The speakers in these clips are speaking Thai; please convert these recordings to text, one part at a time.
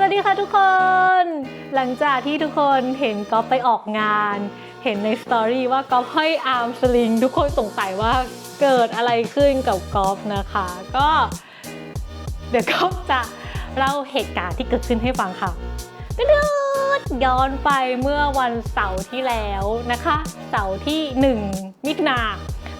สวัสดีค่ะทุกคน หลังจากที่ทุกคนเห็นก๊อฟไปออกงาน เห็นในสตอรี่ว่าก๊อฟห้อยอาร์มสลิง ทุกคนสงสัยว่าเกิดอะไรขึ้นกับก๊อฟนะคะ ก็ เดี๋ยวก๊อฟจะเล่าเหตุการณ์ที่เกิดขึ้นให้ฟังค่ะตึ๊ดย้อนไปเมื่อวันเสาร์ที่แล้วนะคะ เสาร์ที่ 1 มิถุนา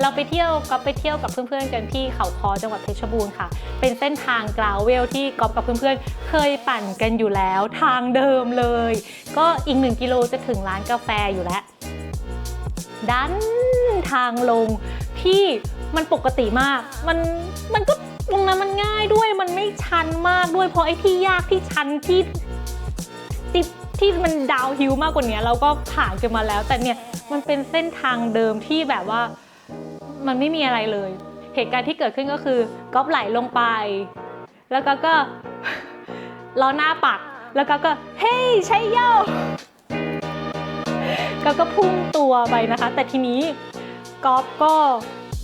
เราไปเที่ยวก๊อฟไปเที่ยวกับเพื่อนๆกันที่เขาคอจังหวัดเพชรบูรณ์ค่ะ เป็นเส้นทางกราวเวลที่ก๊อฟกับเพื่อนๆ เคยปั่นกันอยู่แล้วทางเดิมเลย ก็อีกหนึ่งกิโลจะถึงร้านกาแฟอยู่แล้ว ดันทางลงที่มันปกติมาก มันมันก็ตรงนั้นมันง่ายด้วยมันไม่ชันมากด้วยเพราะไอ้ที่ยากที่ชันที่ที่ที่มันดาวฮิลมากกว่านี้เราก็ผ่านกันมาแล้ว แต่เนี่ยมันเป็นเส้นทางเดิมที่แบบว่า มันไม่มีอะไรเลย เหตุการณ์ที่เกิดขึ้นก็คือก๊อฟไหลลงไป แล้วก็ก็ล้อหน้าปัก แล้วก็ก็เฮ้ยใช่โยก็ก็พุ่งตัวไปนะคะ แต่ทีนี้ก๊อฟก็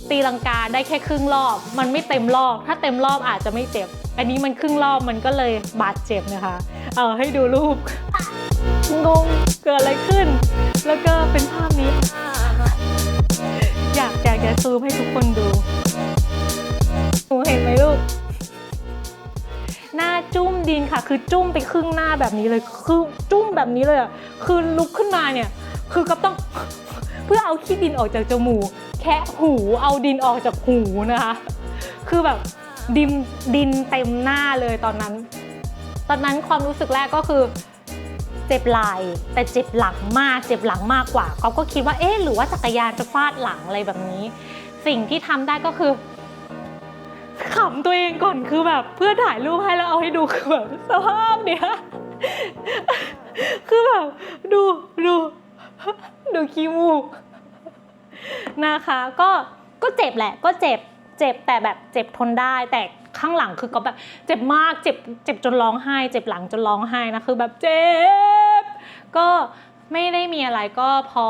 ตีลังกาได้แค่ครึ่งรอบ มันไม่เต็มรอบ ถ้าเต็มรอบอาจจะไม่เจ็บ อันนี้มันครึ่งรอบมันก็เลยบาดเจ็บนะคะ เออให้ดูรูป งงเกิดอะไรขึ้น แล้วก็เป็นภาพนี้ อยากอยากจะซูมให้ทุกคนดูหนูเห็นไหมลูก หน้าจุ้มดินค่ะ คือจุ้มไปครึ่งหน้าแบบนี้เลย คือจุ้มแบบนี้เลยอะ คือลุกขึ้นมาเนี่ย คือก็ต้องเพื่อเอาขี้ดินออกจากจมูก แคะหูเอาดินออกจากหูนะคะ คือแบบดินดินเต็มหน้าเลยตอนนั้น ตอนนั้นความรู้สึกแรกก็คือ เจ็บไหล่แต่เจ็บหลังมาก เจ็บหลังมากกว่าเขาก็คิดว่าเอ๊ะหรือว่าจักรยานจะฟาดหลังอะไรแบบนี้ สิ่งที่ทำได้ก็คือขำตัวเองก่อนคือแบบเพื่อถ่ายรูปให้แล้วเอาให้ดูคือแบบสภาพเนี้ยคือแบบดูดูดูขี้มูกนะคะ ก็ก็เจ็บแหละ ก็เจ็บเจ็บแต่แบบเจ็บทนได้ แต่ข้างหลังคือก็แบบเจ็บมากเจ็บเจ็บจนร้องไห้ เจ็บหลังจนร้องไห้นะคือแบบเจ็บ ก็ไม่ได้มีอะไรก็พอ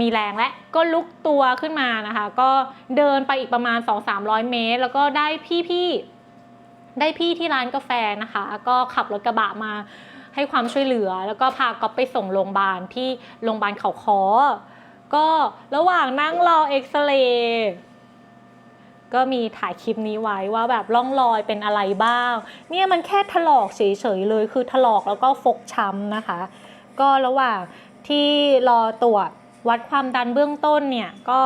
มีแรงและก็ลุกตัวขึ้นมานะคะ ก็เดินไปอีกประมาณ 2-300 เมตร แล้วก็ได้พี่ๆได้พี่ที่ร้านกาแฟนะคะ ก็ขับรถกระบะมาให้ความช่วยเหลือ แล้วก็พาก๊อฟไปส่งโรงพยาบาลที่โรงพยาบาลเขาคอก็ระหว่างนั่งรอเอ็กซเรย์ก็มีถ่ายคลิปนี้ไว้ว่าแบบร่องรอยเป็นอะไรบ้าง เนี่ยมันแค่ถลอกเฉยๆเลยคือถลอกแล้วก็ฟกช้ำนะคะ ก็ระหว่างที่รอตรวจวัดความดันเบื้องต้นเนี่ยก็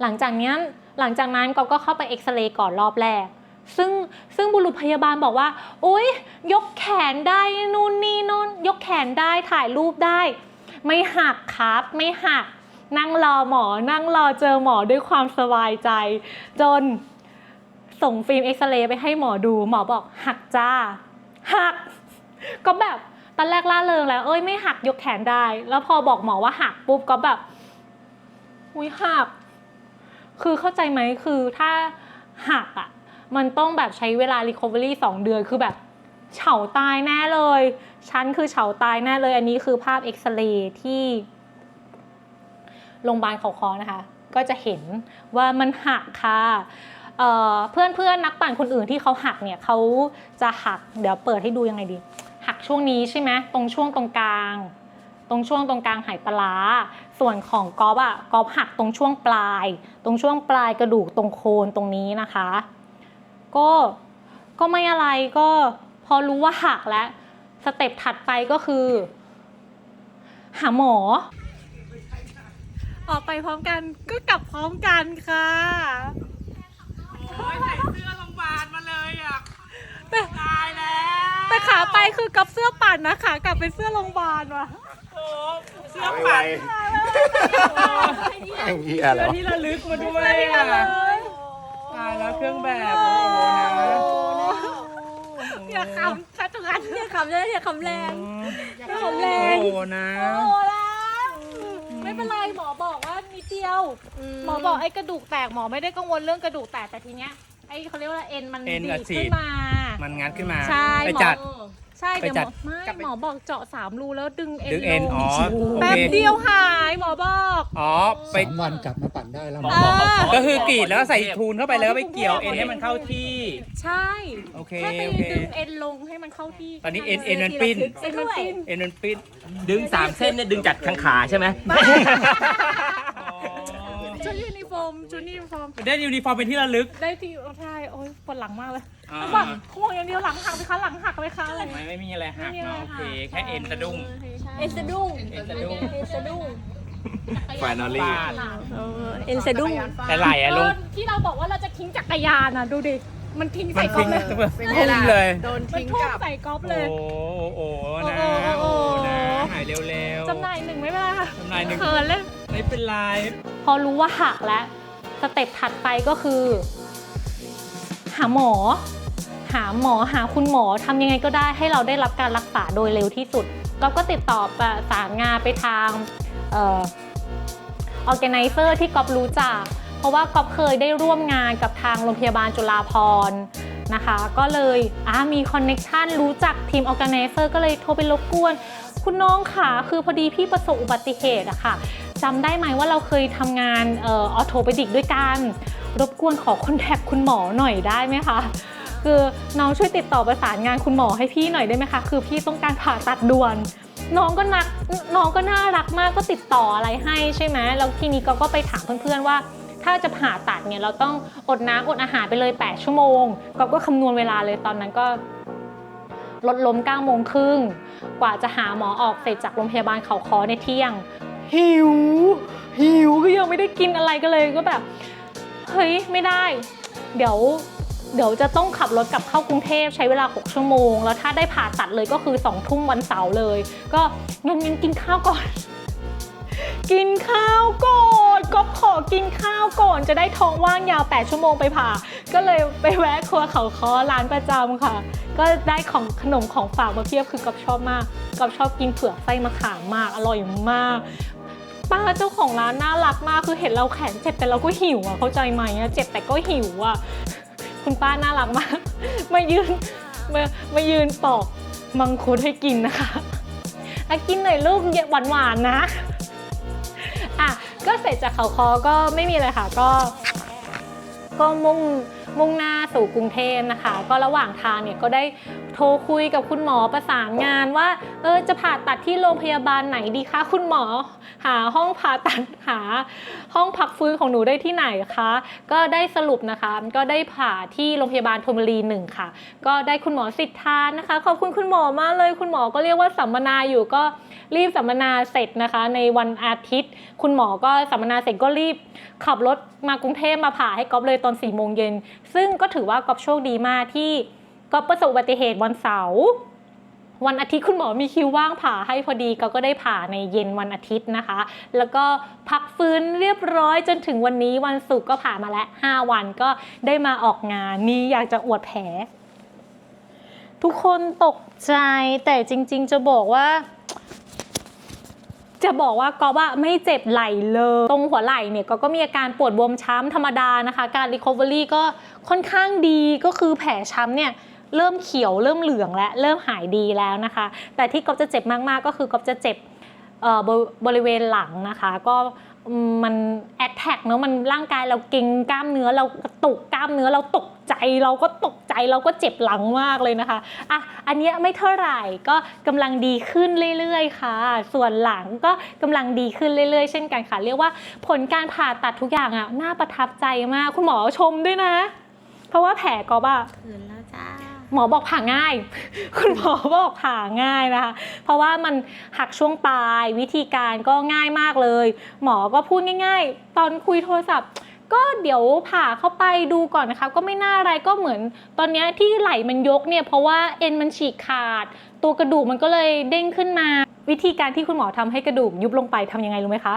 หลังจากนี้หลังจากนั้นก็ก็เข้าไปเอ็กซเรย์ก่อนรอบแรก ซึ่งซึ่งบุรุษพยาบาลบอกว่าอุ้ยยกแขนได้นู่นนี่นู่นยกแขนได้ถ่ายรูปได้ ไม่หักครับไม่หักนั่งรอหมอ นั่งรอเจอหมอด้วยความสบายใจ จนส่งฟิล์มเอ็กซเรย์ไปให้หมอดู หมอบอกหักจ้า หัก ก็แบบ อนแรกล่าเริงแล้ว เอ้ยไม่หักยกแขนได้ แล้วพอบอกหมอว่าหักปุ๊บก็แบบอุ้ยหัก คือเข้าใจไหมคือถ้าหักอะ มันต้องแบบใช้เวลา recovery 2เดือนคือแบบเฉาตายแน่เลยฉันคือเฉาตายแน่เลย อันนี้คือภาพเอ็กซเรย์ที่โรงพยาบาลเขาคอนะคะ ก็จะเห็นว่ามันหักค่ะเเพื่อนเพื่อนนักปั่นคนอื่นที่เขาหักเนี่ยเขาจะหัก เดี๋ยวเปิดให้ดูยังไงดี ช่วงนี้ใช่ไหมตรงช่วงตรงกลาง ตรงช่วงตรงกลางไหปลาร้าส่วนของกอล์ฟอะกอล์ฟหักตรงช่วงปลาย ตรงช่วงปลายกระดูกตรงโคนตรงนี้นะคะ ก็ก็ไม่อะไรก็พอรู้ว่าหักแล้วสเต็ปถัดไปก็คือ หาหมอ ออกไปพร้อมกันก็กลับพร้อมกันค่ะโอ้ยใส่เสื้อโรงพยาบาลมาเลยอะแต่ตายแล้ว แต่ขาไปคือกับเสื้อปั่นนะขากลับเป็นเสื้อโรงพยาบาลว่ะโอ้เสื้อไม่ปัดไอ้เหี้ยเสื้แล้อวที่ระลึกมาด้วยอะตายแล้วเครื่องแบบโอ้โหนะอย่าขำชัดกันอย่าขำเลยอย่าขำแรงโอ้โหนะ โอ้แล้วไม่เป็นไรหมอบอกว่านิดเดียว หมอบอกไอ้กระดูกแตกหมอไม่ได้กังวลเรื่องกระดูกแตกแต่ทีเนี้ยไอ้เขาเรียกว่าเอ็นมันเอ็นดีอัดกเสบขึ้นมา มันงัดขึ้นมาใช่ไปหมอ จัด ใช่ไปเดี๋ยวหจัมด อไม่หมอบอกเจาะสามรูแล้วดึงเอ็นดึงเอ็นลอ๋อโอแป๊บเคเดียวหายหมอบอกอ๋อไป สามวันกลับมาปั่นได้แล้วหมอมั้งบอกเขาขก็คือกรีดแล้วใส่ทูนเข้าไปแล้วก็ไปเกี่ยวเอ็นให้มันเข้าที่ ใช่โอเคแค่ไปโอเค ดึงเอ็นลงให้มันเข้าที่ตอนนี้เอ็นเอ็นมันปิ้น เอ็นมันปิ้น เอ็นมันปิ้นดึงสามเส้นเนี่ยดึงจากข้างขาใช่ไหมชุดยูนิฟอร์ มชุดยูนิฟอร์ม ได้ยูนิฟอร์มเป็นที่ระลึก ได้ที่ใช่โอ้ยปวดหลังมากเลยอ่าแบบห่วงอย่างเดียวหลังหักไหมคะหลังหักไหมคะอะไรไม่ไม่มีอะไรหักเนาะโอเค แค่เอ็นสะดุ้ง เอ็นสะดุ้งเอ็นสะดุ้ง เอ็นสะดุ้งฟนอลี่ฟาดเอ็นสะดุ้งแต่ไหลอะลง เออที่เราบอกว่าเราจะทิ้งจักรยานอะดูดิมันทิ้งมัใส่นกอทิ้ล์งฟเลยทุ่มเลย โดนมันทิ้งทุ่กมลับ ใส่กอล์ฟเลย โอ้โอ้นะโอ้โอ้โอ้นะหายเร็วๆจำหน่ายหนึ่งไม่เป็นไรค่ะจำหน่ายหนึ่งเขินเลย ไม่เป็นไร พอรู้ว่าหักแล้วสเต็ปถัดไปก็คือ หาหมอ หาหมอหาคุณหมอทำยังไงก็ได้ให้เราได้รับการรักษาโดยเร็วที่สุดก็ก็ติดต่อประสานงานไปทางเอ่อออแกไนเซอร์ที่ก๊อฟรู้จัก เพราะว่าก๊อฟเคยได้ร่วมงานกับทางโรงพยาบาลจุฬาภรณ์นะคะ ก็เลยมีคอนเน็ชันรู้จักทีมออแกไนเซอร์ก็เลยโทรไปรบกวน คุณน้องค่ะ คือพอดีพี่ประสบอุบัติเหตุอะค่ะ จำได้ไหมว่าเราเคยทำงานออโทเปดิกด้วยกัน รบกวนขอคอนแทคคุณหมอหน่อยได้ไหมคะคือน้องช่วยติดต่อประสานงานคุณหมอให้พี่หน่อยได้ไหมคะ คือพี่ต้องการผ่าตัดด่วน น้องก็นักน้องก็น่ารักมากก็ติดต่ออะไรให้ใช่ไหมแล้วทีนี้ก็ก็ไปถามเพื่อนๆว่า ถ้าจะผ่าตัดเนี่ยเราต้องอดน้ำอดอาหารไปเลย 8 ชั่วโมงก็ก็คำนวณเวลาเลยตอนนั้นก็ลดล้ม9โมงครึ่ง กว่าจะหาหมอออกเสร็จจากโรงพยาบาลเขาคอในเที่ยง หิว หิวก็ยังไม่ได้กินอะไรก็เลยก็แบบ เฮ้ย ไม่ได้ เดี๋ยวเดี๋ยวจะต้องขับรถกลับเข้ากรุงเทพใช้เวลา 6 ชั่วโมง แล้วถ้าได้ผ่าตัดเลยก็คือ2ทุ่มวันเสาร์เลย ก็งั้นงั้นกินข้าวก่อน กินข้าวก่อนก็ขอกินข้าวก่อน จะได้ท้องว่างยาว 8 ชั่วโมงไปผ่า ก็เลยไปแวะครัวเขาคอร้านประจำค่ะ ก็ได้ของขนมของฝากมาเพียบคือกอบชอบมากกอบชอบกินเผือกไส้มะขามมากอร่อยมาก ป้าเจ้าของร้านน่ารักมากคือเห็นเราแขนเจ็บแต่เราก็หิวอะเข้าใจไหมอะเจ็บแต่ก็หิวอะคุณป้าน่ารักมากมายืนมามายืนปอกมังคุดให้กินนะคะอะกินหน่อยลูกหวานหวานนะอะก็เสร็จจากเขาคอก็ไม่มีอะไรค่ะก็ ก็มุ่ง มุ่งหน้าสู่กรุงเทพนะคะ ก็ระหว่างทางเนี่ยก็ได้โทรคุยกับคุณหมอประสานงานว่าเออจะผ่าตัดที่โรงพยาบาลไหนดีคะคุณหมอ หาห้องผ่าตัดหา ห้องพักฟื้นของหนูได้ที่ไหนคะก็ได้สรุปนะคะ ก็ได้ผ่าที่โรงพยาบาลธนบุรีหนึ่งค่ะ ก็ได้คุณหมอสิทธานะคะ ขอบคุณคุณหมอมากเลย คุณหมอก็เรียกว่าสัมมนาอยู่ก็รีบสัมมนาเสร็จนะคะ ในวันอาทิตย์ คุณหมอก็สัมมนาเสร็จก็รีบขับรถมากรุงเทพมาผ่าให้ก๊อฟเลยตอน4ี่โมงเย็น ซึ่งก็ถือว่าก๊อฟโชคดีมากที่ก๊อฟประสบอุบัติเหตุวันเสาร์วันอาทิตย์คุณหมอมีคิวว่างผ่าให้พอดีก็ก็ได้ผ่าในเย็นวันอาทิตย์นะคะ แล้วก็พักฟื้นเรียบร้อยจนถึงวันนี้วันศุกร์ก็ผ่ามาแล้ว 5 วันก็ได้มาออกงานนี่อยากจะอวดแผล ทุกคนตกใจแต่จริง ๆ จะบอกว่า จะบอกว่าก๊อฟอะไม่เจ็บไหล่เลย ตรงหัวไหล่เนี่ยก็ก็มีอาการปวดบวมช้ำธรรมดานะคะ การ recovery ก็ ค่อนข้างดีก็คือแผลช้ำเนี่ยเริ่มเขียวเริ่มเหลืองและเริ่มหายดีแล้วนะคะ แต่ที่ก๊อฟจะเจ็บมากๆ ก็คือก๊อฟจะเจ็บเอ่อบริบริเวณหลังนะคะ ก็มันแอ t แท็กเนอะมันร่างกายเราเกร็งกล้ามเนื้อเรากระตุกกล้ามเนื้อเราตกใจเราก็ตกใจเราก็เจ็บหลังมากเลยนะคะอะอันนี้ไม่เท่าไหร่ก็กำลังดีขึ้นเรื่อยๆ ค่ะ ส่วนหลังก็กำลังดีขึ้นเรื่อยๆ เช่นกันค่ะ เรียกว่าผลการผ่าตัดทุกอย่างอะน่าประทับใจมากคุณหมอชมด้วยนะ เพราะว่าแผลก็บ่าคืนแล้วจ้าหมอบอกผ่าง่าย คุณหมอบอกผ่าง่ายนะคะ เพราะว่ามันหักช่วงปลายวิธีการก็ง่ายมากเลย หมอก็พูดง่าย ๆ ตอนคุยโทรศัพท์ ก็เดี๋ยวผ่าเข้าไปดูก่อนนะคะ ก็ไม่น่าอะไรก็เหมือน ตอนเนี้ยที่ไหล่มันยกเนี่ยเพราะว่าเอ็นมันฉีกขาด ตัวกระดูกมันก็เลยเด้งขึ้นมา วิธีการที่คุณหมอทำให้กระดูกยุบลงไปทำยังไงรู้ไหมคะ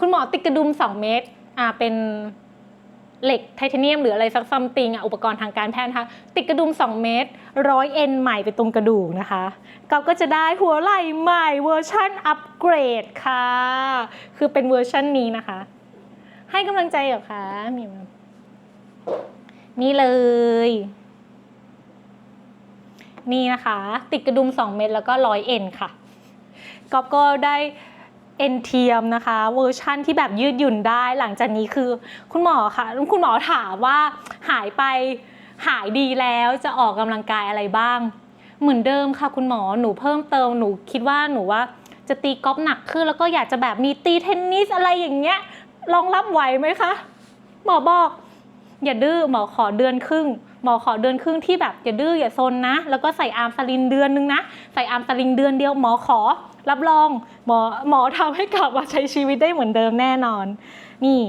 คุณหมอติดกระดุม 2 เมตรอ่าเป็น เหล็กไทเทเนียมหรืออะไรสักซัมติงอะอุปกรณ์ทางการแพทย์นะคะติดกระดุม 2 เมตร ร้อยเอ็นใหม่ไปตรงกระดูกนะคะก็ก็จะได้หัวไหล่ใหม่เวอร์ชั่นอัปเกรดค่ะ คือเป็นเวอร์ชั่นนี้นะคะ ให้กำลังใจเหรอคะมีนี่เลยนี่นะคะ ติดกระดุม 2 เม็ดแล้วก็ร้อยเอ็นค่ะก๊อฟก็ได้ เอ็นเทียมนะคะเวอร์ชั่นที่แบบยืดหยุ่นได้หลังจากนี้คือคุณหมอค่ะคุณหมอถามว่าหายไปหายดีแล้วจะออกกำลังกายอะไรบ้าง เหมือนเดิมค่ะคุณหมอหนูเพิ่มเติมหนูคิดว่าหนูว่าจะตีกอล์ฟหนักขึ้นแล้วก็อยากจะแบบมีตีเทนนิสอะไรอย่างเงี้ยรองรับไหวไหมคะ หมอบอก อย่าดื้อหมอขอเดือนครึ่ง หมอขอเดือนครึ่งที่แบบอย่าดื้ออย่าซนนะ แล้วก็ใส่อาร์มสลินเดือนนึงนะ ใส่อาร์มสลินเดือนเดียวหมอขอ รับรองหมอหมอทำให้กลับมาใช้ชีวิตได้เหมือนเดิมแน่นอน นี่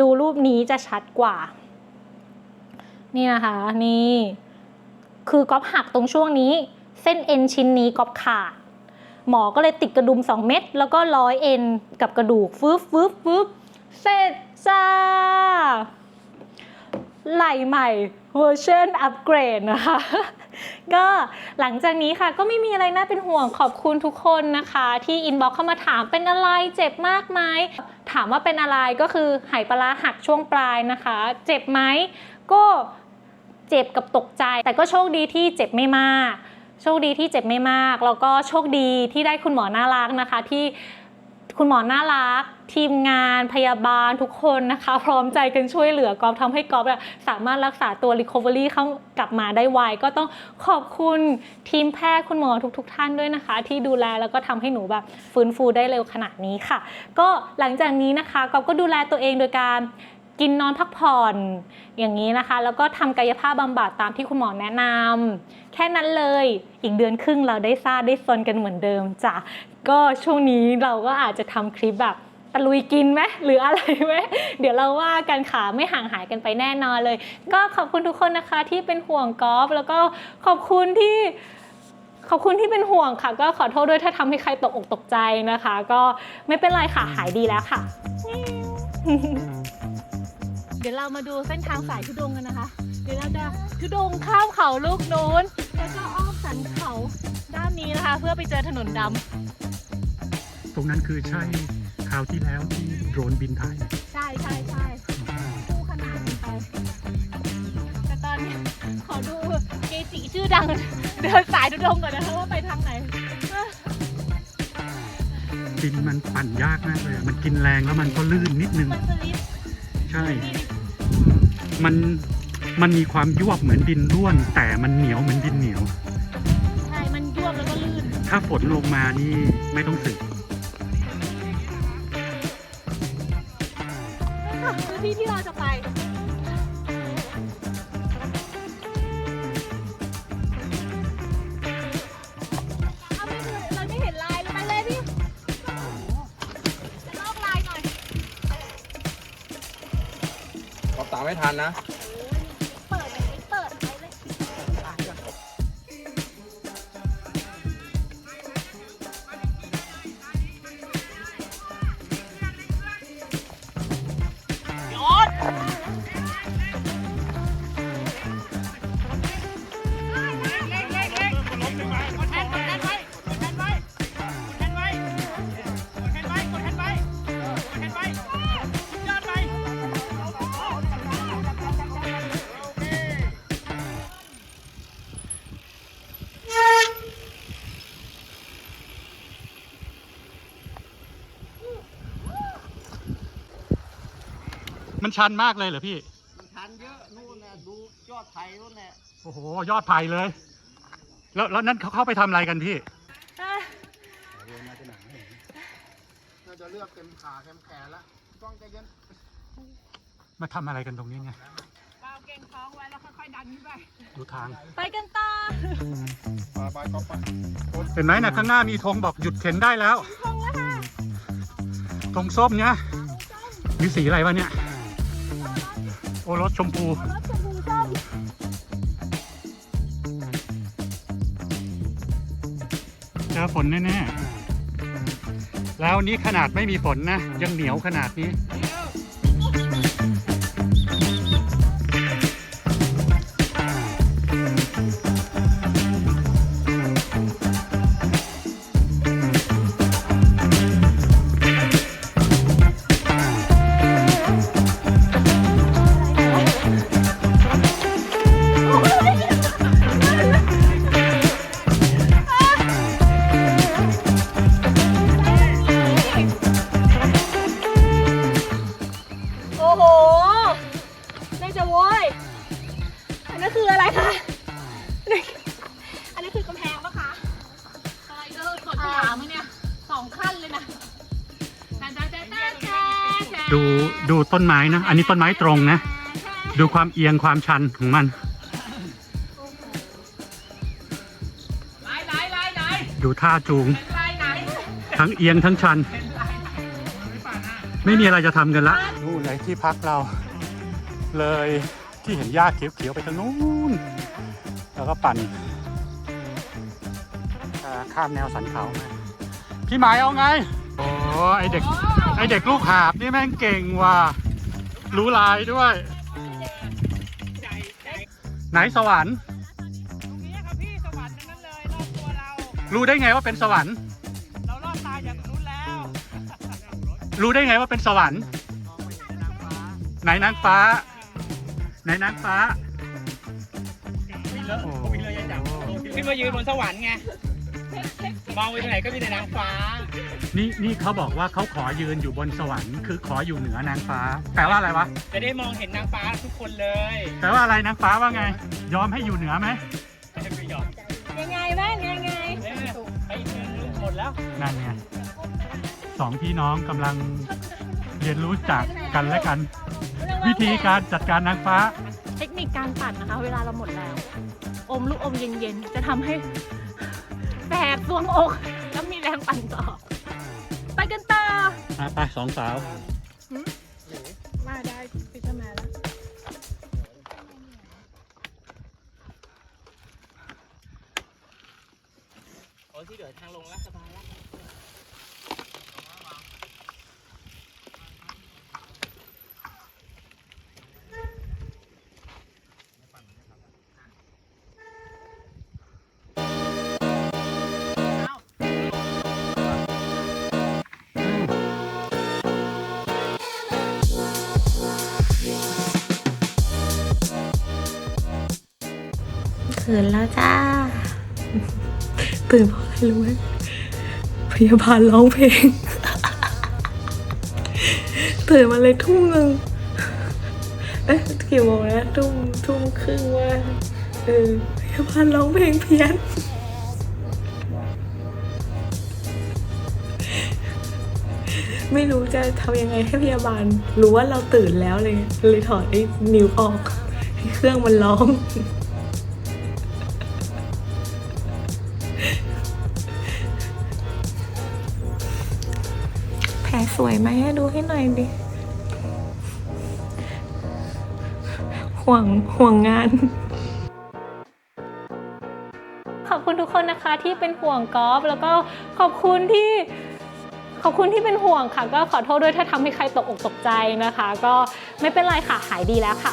ดูรูปนี้จะชัดกว่า นี่นะคะนี่คือก๊อฟหักตรงช่วงนี้ เส้นเอ็นชิ้นนี้ก๊อฟขาดหมอก็เลยติดกระดุม 2 เม็ดแล้วก็ร้อยเอ็นกับกระดูกฟึบฟึบฟึบเสร็จจ้า ไหลใหม่เวอร์ชันอัปเกรดนะคะ ก็หลังจากนี้ค่ะก็ไม่มีอะไรน่าเป็นห่วงขอบคุณทุกคนนะคะ ที่อินบ็อกเข้ามาถามเป็นอะไรเจ็บมากไหมถามว่าเป็นอะไรก็คือไหปลาร้าหักช่วงปลายนะคะ เจ็บไหมก็เจ็บกับตกใจ แต่ก็โชคดีที่เจ็บไม่มาก โชคดีที่เจ็บไม่มาก แล้วก็โชคดีที่ได้คุณหมอน่ารักนะคะที่ คุณหมอน่ารัก ทีมงานพยาบาลทุกคนนะคะ พร้อมใจกันช่วยเหลือกอฟทำให้กอฟสามารถรักษาตัว Recovery เข้ากลับมาได้ไวก็ต้องขอบคุณทีมแพทย์คุณหมอทุกๆท่านด้วยนะคะ ที่ดูแลแล้วก็ทำให้หนูแบบฟื้นฟูได้เร็วขนาดนี้ค่ะ ก็หลังจากนี้นะคะกอฟก็ดูแลตัวเองโดยการกินนอนพักผ่อนอย่างนี้นะคะ แล้วก็ทำกายภาพบำบัดตามที่คุณหมอแนะนำแค่นั้นเลยอีกเดือนครึ่งเราได้ซ่าได้ซนกันเหมือนเดิมจ้ะ ก็ช่วงนี้เราก็อาจจะทำคลิปแบบตะลุยกินไหมหรืออะไรไหมเดี๋ยวเราว่ากันขาไม่ห่างหายกันไปแน่นอนเลย ก็ขอบคุณทุกคนนะคะที่เป็นห่วงกอล์ฟแล้วก็ขอบคุณที่ขอบคุณที่เป็นห่วงค่ะ ก็ขอโทษด้วยถ้าทำให้ใครตกอกตกใจนะคะ ก็ไม่เป็นไรค่ะหายดีแล้วค่ะ เดี๋ยวเรามาดูเส้นทางสายทุดงกันนะคะ เดี๋ยวเราจะทุดงข้ามเขาลูกนู้นแล้วก็อ้อมสันเขาด้านนี้นะคะ เพื่อไปเจอถนนดำ ตรงนั้นคือใช่คราวที่แล้วที่โดรนบินถ่าย ใช่ใช่ใช่คู่ขนานกันไป แต่ตอนนี้ขอดูเกจิชื่อดัง เดินสายทุดงก่อนนะคะว่าไปทางไหน บินมันปั่นยากมากเลยอะมันกินแรงแล้วมันก็ลื่นนิดนึง มันสลิปใช่ มันมันมีความยวบเหมือนดินร่วน แต่มันเหนียวเหมือนดินเหนียว ใช่ มันยวบแล้วก็ลื่น ถ้าฝนลงมานี่ไม่ต้องสืบ ที่ที่เราจะไป เอาไม่ดูเราไม่เห็นลายเลยไปเลยพี่จะลอกลายหน่อย ขอบตามไม่ทันนะ ชันมากเลยเหรอพี่ มันชันเยอะนู่นน่ะดูยอดไผ่นู่นแหละโอ้โห ยอดไผ่เลย แล้วแล้วนั่นเขาเข้าไปทำอะไรกันพี่ น่าจะเลือกเต็มขาเต็มแขนละต้องใจเย็นมาทำอะไรกันตรงนี้ไงวางเก่งท้องไว้แล้วค่อยๆดันขึ้นไป ดูทาง ไปกันต่อไปไปก็ไปเห็นไหมนะข้างหน้ามีธงบอกหยุดเข็นได้แล้วธงส้มเนี่ยมีสีอะไรวะเนี่ย โอรสชมพูเจอฝนแน่ๆแล้วนี้ขนาดไม่มีฝนนะ ยังเหนียวขนาดนี้ ต้นไม้นะ อันนี้ต้นไม้ตรงนะ ดูความเอียงความชันของมันไหนไหนไหนไหนดูท่าจูงไหนไหนทั้งเอียงทั้งชัน ไม่มีอะไรจะทำกันละ นู่นเลยที่พักเรา เลยที่เห็นหญ้าเขียวๆไปทางนู้น แล้วก็ปั่นเอ่อข้ามแนวสันเขามาพี่หมายเอาไง โอ้ไอเด็กไอเด็กลูกหาบนี่แม่งเก่งว่ะ รู้ลายด้วย ไหนสวรรค์นี่ครับพี่สวรรค์ทั้งนั้นเลยรอบตัวเรา รู้ได้ไงว่าเป็นสวรรค์ เรารอดตายอย่างนู้นแล้วรู้ได้ไงว่าเป็นสวรรค์ ไหนนางฟ้า ไหนนางฟ้าโอ้โหขึ้นมายืนบนสวรรค์ไง มองไปทางไหนก็มีแต่นางฟ้า นี่นี่เขาบอกว่าเขาขอยืนอยู่บนสวรรค์คือขออยู่เหนือนางฟ้า แปลว่าอะไรวะ จะได้มองเห็นนางฟ้าทุกคนเลยแปลว่าอะไรนางฟ้าว่าไง ยอมให้อยู่เหนือไหมไม่ได้ประโยชน์ยังไงบ้างยังไงเนี่ยไปอีกนึงหมดแล้วนั่นไงสองพี่น้องกำลังเรียนรู้จากกันและกัน วิธีการจัดการนางฟ้า เทคนิคการปั่นนะคะ เวลาเราหมดแล้ว อมลูกอมเย็นๆ จะทำให้ สวงอก แล้วมีแรงปั่นต่อ ไปกันต่อ อะไปสองสาว คืนแล้วจ้า ตื่นเพราะอะไรรู้ไหมพยาบาลร้องเพลง ตื่นมาเลยทุ่มหนึ่งเอ๊ะกี่โมงแล้วทุ่มทุ่มครึ่งว่าเออพยาบาลร้องเพลงเพี้ยนไม่รู้จะทำยังไงให้พยาบาล รู้ว่าเราตื่นแล้วเลยเลยถอดไอ้นิ้วออกให้เครื่องมันร้อง สวยไหมดูให้หน่อยดิ ห่วงห่วงงาน ขอบคุณทุกคนนะคะที่เป็นห่วงกอล์ฟแล้วก็ขอบคุณที่ขอบคุณที่เป็นห่วงค่ะ ก็ขอโทษด้วยถ้าทำให้ใครตกอกตกใจนะคะ ก็ไม่เป็นไรค่ะหายดีแล้วค่ะ